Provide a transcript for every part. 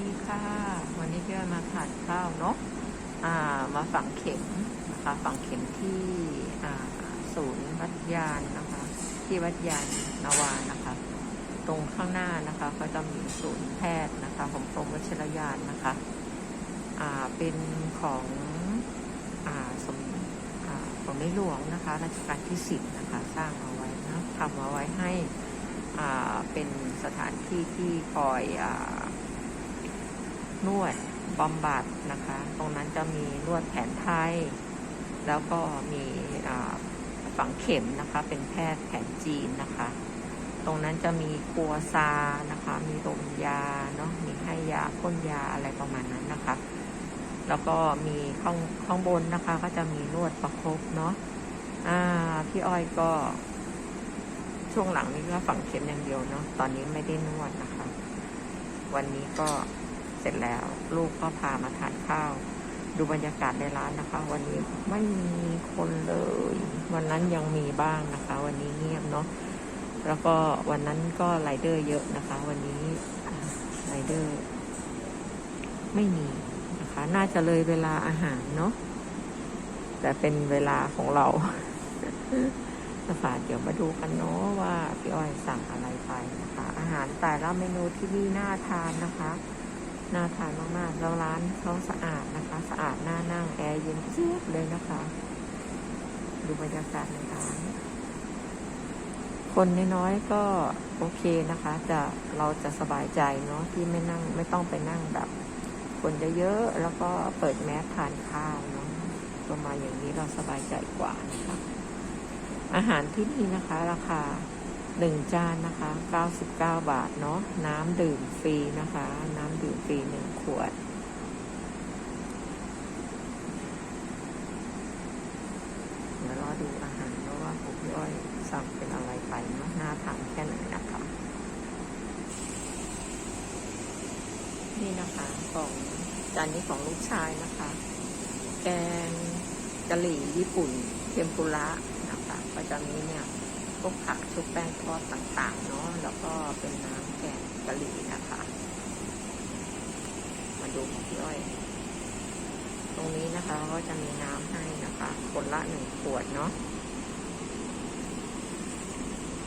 พี่อ้อยมาผัดข้าวเนาะอ่า มาฝังเข็มนะคะฝังเข็มที่อ่าศูนย์วัดยานนะคะ ที่วัดยานนาวานะคะ ตรงข้างหน้านะคะ ก็จะมีศูนย์แพทย์นะคะ ของกรมวชิรยานนะคะอ่าเป็นของอ่าสมอ่าของในหลวงนะคะรัชกาลที่สิบนะคะ สร้างเอาไว้นะทำเอาไว้ให้อ่าเป็นสถานที่ที่คอยอ่า นวดบำบัดนะคะ ตรงนั้นจะมีนวดแผนไทย แล้วก็มีฝังเข็มนะคะ เป็นแพทย์แผนจีนนะคะ ตรงนั้นจะมีครัวซานะคะ มีดมยาเนาะ มีให้ยาพ่นยาอะไรประมาณนั้นนะคะ แล้วก็มีข้างข้างบนนะคะ ก็จะมีนวดประคบเนาะอ่าพี่อ้อยก็ช่วงหลังนี้ก็ฝังเข็มอย่างเดียวเนาะ ตอนนี้ไม่ได้นวดนะคะ วันนี้ก็ เสร็จแล้ว ลูกก็พามาทานข้าว ดูบรรยากาศในร้านนะคะ วันนี้ไม่มีคนเลย วันนั้นยังมีบ้างนะคะ วันนี้เงียบเนาะแล้วก็วันนั้นก็ไรเดอร์เยอะนะคะ วันนี้ไรเดอร์ ไม่มีนะคะ น่าจะเลยเวลาอาหารเนาะแต่เป็นเวลาของเรานะคะเดี๋ยวมาดูกันเนาะว่าพี่อ้อยสั่งอะไรไปนะคะ อาหารแต่ละเมนูที่นี่น่าทานนะคะ น่าทานมากๆ แล้วร้านเขาสะอาดนะคะ สะอาดน่านั่งแอร์เย็นเจี๊ยบเลยนะคะ ดูบรรยากาศในร้าน คนน้อยๆก็โอเคนะคะ จะเราจะสบายใจเนาะที่ไม่นั่งไม่ต้องไปนั่งแบบคนเยอะๆแล้วก็เปิดแมสทานข้าวเนาะประมาณอย่างนี้เราสบายใจกว่านะคะอาหารที่นี่นะคะ ราคา หนึ่งจานนะคะ 99 บาทเนาะ น้ำดื่มฟรีนะคะ น้ำดื่มฟรีหนึ่งขวด เดี๋ยวรอดูอาหารแล้วว่าผมพี่อ้อยสั่งเป็นอะไรไปเนาะน่าทานแค่ไหนนะคะ นี่นะคะของจานนี้ของลูกชายนะคะ แกงกะหรี่ญี่ปุ่นเทมปุระนะคะก็จะมีเนี่ย พวกผักชุบแป้งทอดต่างๆเนาะแล้วก็เป็นน้ำแกงกะหรี่นะคะ มาดูของพี่อ้อย ตรงนี้นะคะก็จะมีน้ำให้นะคะ คนละหนึ่งขวดเนาะ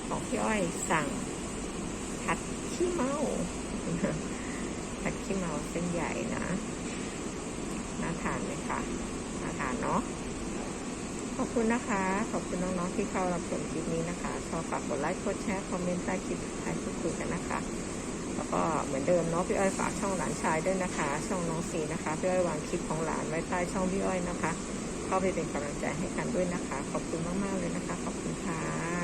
ของพี่อ้อยสั่งผัดขี้เมาผัดขี้เมาเส้นใหญ่นะน่าทานเลยค่ะน่าทานเนาะ ขอบคุณนะคะ ขอบคุณน้องๆที่เข้ารับชมคลิปนี้นะคะ ขอฝากกดไลค์ กดแชร์ คอมเมนต์ใต้คลิปให้พูดคุยกันนะคะ แล้วก็เหมือนเดิมเนาะพี่อ้อยฝากช่องหลานชายด้วยนะคะ ช่องน้องสีนะคะ พี่อ้อยวางคลิปของหลานไว้ใต้ช่องพี่อ้อยนะคะ เข้าไปเป็นกำลังใจให้กันด้วยนะคะ ขอบคุณมากๆเลยนะคะ ขอบคุณค่ะ